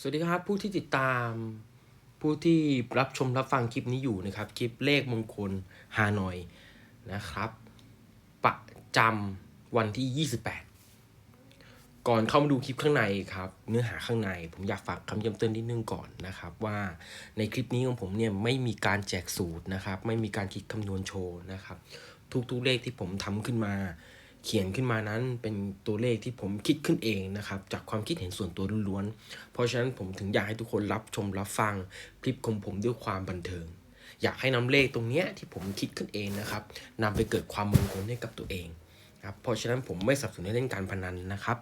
สวัสดีครับผู้ที่ติดตามผู้ที่รับชมรับฟังคลิปนี้อยู่นะครับ คลิปเลขมงคลฮานอยนะครับ ประจำวันที่ 28 ก่อนเข้ามาดูคลิปข้างในครับ เนื้อหาข้างในผมอยากฝากคำย้ำเตือนนิดนึงก่อนนะครับ ว่าในคลิปนี้ของผมเนี่ยไม่มีการแจกสูตรนะครับ ไม่มีการคิดคำนวณโชว์นะครับ ทุกๆเลขที่ผมทำขึ้นมา เขียนขึ้นมานั้นเป็นตัวเลขที่ผมคิดขึ้นเองนะครับ จากความคิดเห็นส่วนตัวล้วนๆ เพราะฉะนั้นผมถึงอยากให้ทุกคนรับชมรับฟังคลิปของผมด้วยความบันเทิง อยากให้นำเลขตรงเนี้ยที่ผมคิดขึ้นเองนะครับนำไปเกิดความมงคลให้กับตัวเองครับเพราะฉะนั้นผมไม่สนับสนุนให้เล่นการพนันนะครับ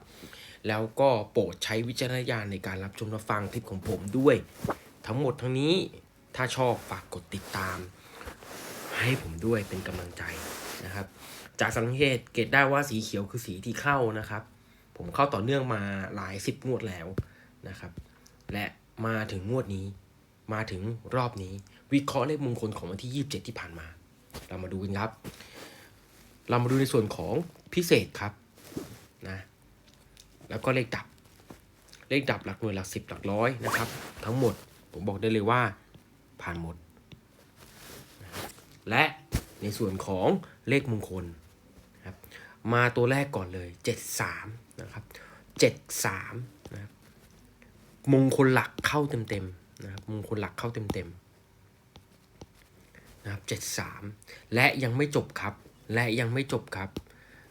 แล้วก็โปรดใช้วิจารณญาณในการรับชมรับฟังคลิปของผมด้วย ทั้งหมดทั้งนี้ถ้าชอบฝากกดติดตาม ให้ผมด้วยเป็นกำลังใจ นะครับ จากสังเกตเกตได้ว่าสีเขียวคือสีที่เข้านะครับ ผมเข้าต่อเนื่องมาหลายสิบงวดแล้วนะครับ และมาถึงงวดนี้ มาถึงรอบนี้ วิเคราะห์เลขมงคลของวันที่ 27 ที่ผ่านมา เรามาดูกันครับ เรามาดูในส่วนของพิเศษครับนะแล้วก็เลขดับ เลขดับหลักหน่วยหลักสิบหลักร้อยนะครับ ทั้งหมดผมบอกได้เลยว่าผ่านหมด และ ในส่วนของเลขมงคลนะครับมาตัวแรกก่อนเลย 73 นะครับ73นะครับมงคลหลักเข้าเต็มๆนะครับมงคลหลักเข้าเต็มๆนะครับ73 และยังไม่จบครับ และยังไม่จบครับ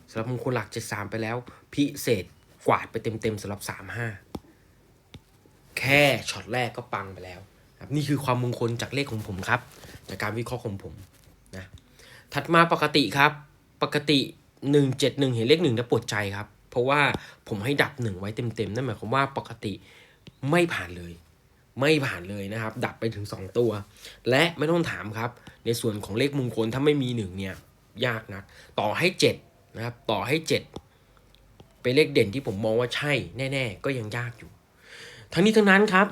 สำหรับมงคลหลัก 73 ไปแล้ว พิเศษกวาดไปเต็มๆสำหรับ 35 แค่ช็อตแรกก็ปังไปแล้วครับนี่คือความมงคลจากเลขของผมครับ จากการวิเคราะห์ของผม ถัดมาปกติครับ ปกติหนึ่งเจ็ดหนึ่งเห็นเลขหนึ่งแล้วปวดใจครับ เพราะว่าผมให้ดับหนึ่งไว้เต็มๆ นั่นหมายความว่าปกติไม่ผ่านเลย ไม่ผ่านเลยนะครับ ดับไปถึง 2 ตัว และไม่ต้องถามครับ ในส่วนของเลขมงคลถ้าไม่มีหนึ่งเนี่ย ยากนักต่อให้ 7 นะครับ ต่อให้ 7 เป็นเลขเด่นที่ผมมองว่าใช่แน่ๆ ก็ยังยากอยู่ ทั้งนี้ทั้งนั้นครับ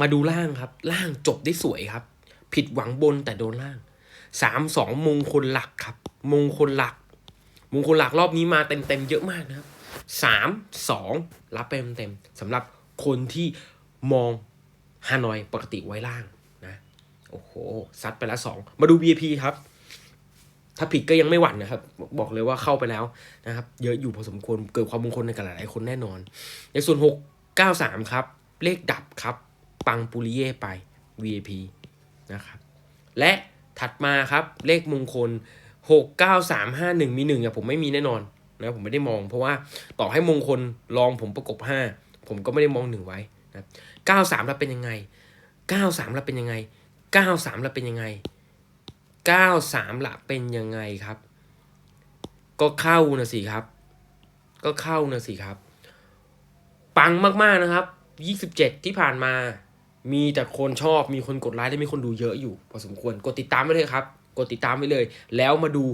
มาดูล่างครับ ล่างจบได้สวยครับ ผิดหวังบนแต่โดนล่าง สามสองมงคลหลักครับ มงคลหลัก มงคลหลักรอบนี้มาเต็มเต็มๆเยอะมากนะครับสามสองรับเต็มเต็มๆสำหรับคนที่มองฮานอยปกติไว้ล่างนะโอ้โหซัดไปแล้วสองมาดู VIP ครับ ถ้าผิดก็ยังไม่หวั่นนะครับ บอกเลยว่าเข้าไปแล้วนะครับ เยอะอยู่พอสมควรเกิดความมงคลในกับหลายๆคนแน่นอน ในส่วน 6 9 3 ครับ เลขดับครับ ปังปุริเย่ไป VIP นะครับ และ ถัดมาครับเลขมงคล 6 9 3 5 1 มี1อะผมไม่มีแน่นอนนะผมไม่ได้มองเพราะว่าต่อให้มงคลลองผมประกบ 5 ผมก็ไม่ได้มอง 1 ไว้นะ93แล้วเป็นยังไง 93แล้วเป็นยังไง 93แล้วเป็นยังไง 93ละเป็นยังไงครับ ก็เข้านะสิครับ ก็เข้านะสิครับ ปังมากๆนะครับ 27 ที่ผ่านมา มีแต่คนชอบมีคนกดไลค์และมีคนดูเยอะอยู่พอสมควรกดติดตามไว้เลยครับ กดติดตามไว้เลย แล้วมาดู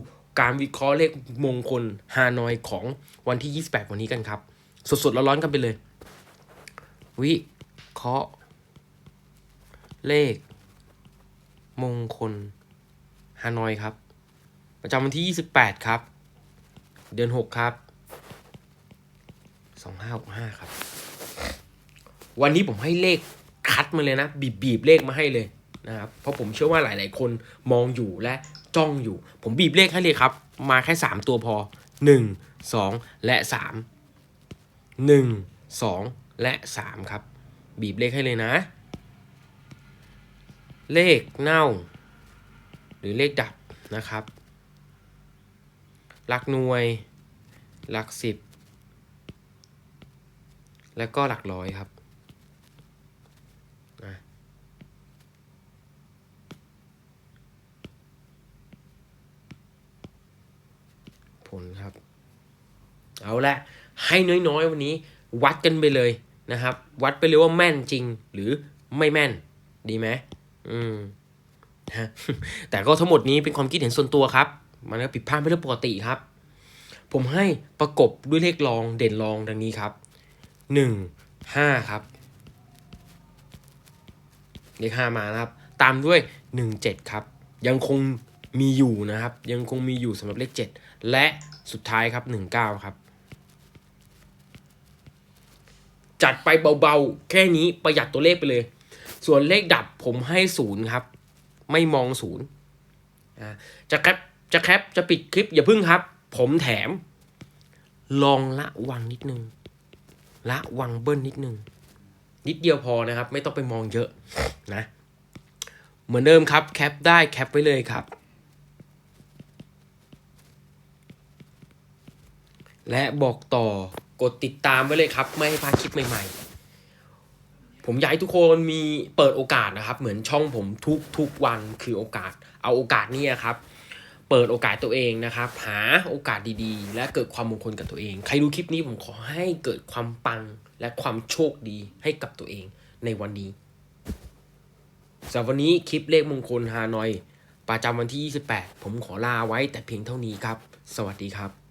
การวิเคราะห์เลขมงคลฮานอยของวันที่ 28 วันนี้กันครับ สดๆร้อนๆกันไปเลย วิเคราะห์ เลข มงคลฮานอยครับ ประจำวันที่ 28 ครับ เดือน 6 ครับ 2565 ครับ วันนี้ผมให้เลข คัดมาเลยนะบีบบีบเลขมาให้เลยนะครับเพราะผมเชื่อว่าหลาย ๆ คนมองอยู่และจ้องอยู่ ผมบีบเลขให้เลยครับ มาแค่ 3 ตัวพอ 1 2 และ 3 1 2 และ 3 ครับ บีบเลขให้เลยนะ เลขเน่า หรือเลขดับนะครับ หลักหน่วย หลักสิบแล้วก็หลักร้อยครับ ผลครับ เอาละให้น้อยๆ วันนี้ วัดกันไปเลยนะครับ วัดไปเลยว่าแม่นจริงหรือไม่แม่น ดีไหมอืมฮะแต่ก็ทั้งหมดนี้เป็นความคิดเห็นส่วนตัวครับ มันก็ผิดพลาดเป็นเรื่องปกติครับ ผมให้ประกบด้วยเลขรองเด่นรองดังนี้ครับหนึ่งห้าครับ เลขห้ามานะครับ ตามด้วยหนึ่งเจ็ดครับ ยังคง มีอยู่นะครับ ยังคงมีอยู่สำหรับเลขเจ็ดและสุดท้ายครับหนึ่งเก้าครับ จัดไปเบาๆ แค่นี้ประหยัดตัวเลขไปเลย ส่วนเลขดับผมให้ศูนย์ครับ ไม่มองศูนย์อ่าจะแคปจะแคปจะปิดคลิปอย่าพึ่งครับ ผมแถม ลองละวังนิดนึง ละวังเบิ้ลนิดนึง นิดเดียวพอนะครับ ไม่ต้องไปมองเยอะนะเหมือนเดิมครับ แคปได้แคปไว้เลยครับ และบอกต่อกดติดตามไว้เลยครับ ไม่ให้พลาดคลิปใหม่ ๆ ผมอยากให้ทุกคนมีเปิดโอกาสนะครับ เหมือนช่องผมทุกทุกวันคือโอกาส เอาโอกาสนี้ครับ เปิดโอกาสตัวเองนะครับ หาโอกาสดีๆ และเกิดความมงคลกับตัวเอง ใครดูคลิปนี้ผมขอให้เกิดความปังและความโชคดีให้กับตัวเองในวันนี้สำหรับวันนี้คลิปเลขมงคลฮานอย ประจำวันที่ 28 ผมขอลาไว้แต่เพียงเท่านี้ครับ สวัสดีครับ